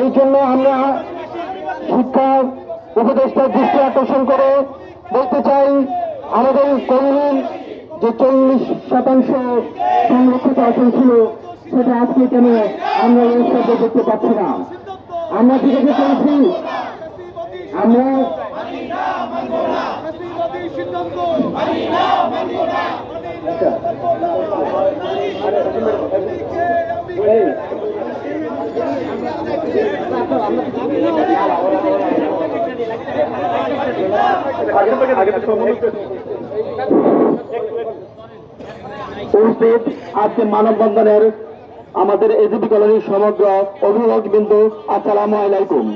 এই জন্য আমরা শিক্ষার উপদেষ্টার দৃষ্টি আকর্ষণ করে বলতে চাই, আমাদের কর্মীর যে চল্লিশ শতাংশ সংরক্ষিত আসন ছিল, সেটা আজকে কেন আমরা এই শব্দ দেখতে পাচ্ছি না? আমরা জিজ্ঞাসা করেছি আমরা উপস্থিত আজকে মানববন্ধনের আমাদের এজিপি কলোনির সমগ্র অভিভাবক বিন্দু আসসালামু আলাইকুম।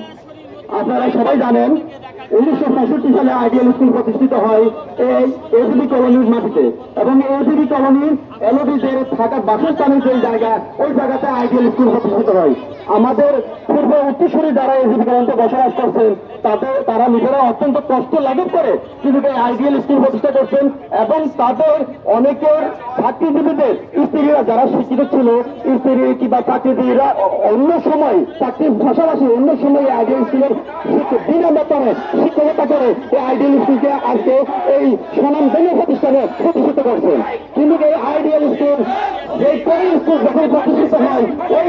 আপনারা সবাই জানেন, উনিশশো পঁয়ষট্টি সালে আইডিয়াল স্কুল প্রতিষ্ঠিত হয় এই এজিবি কলোনির মাটিতে এবং এজিবি কলোনির এলওডিদের থাকা বাসস্থানের যে জায়গা, ওই জায়গাতে আইডিয়াল স্কুল প্রতিষ্ঠিত হয়। আমাদের পূর্ব উত্তরসূরি যারা এজিবি কলোনিতে বসবাস করছেন, তাদের, তারা নিজেরা অত্যন্ত কষ্ট লাঘব করে কিন্তু এই আইডিয়াল স্কুল প্রতিষ্ঠা করছেন এবং তাদের অনেকের চাকরিজীবীদের স্ত্রীরা যারা শিক্ষিত ছিল, স্ত্রী কিংবা চাকরিজীবীরা অন্য সময় চাকরির পাশাপাশি অন্য সময় এই আইডিয়াল স্কুলের বিনা বেতনে শিক্ষকতা করে এই আইডিয়াল স্কুলকে আজকে এই স্বনামধন্য প্রতিষ্ঠানে প্রতিষ্ঠিত করছেন। কিন্তু এই আইডিয়াল স্কুল এই কোন স্কুল যখন প্রতিষ্ঠিত হয়, ওই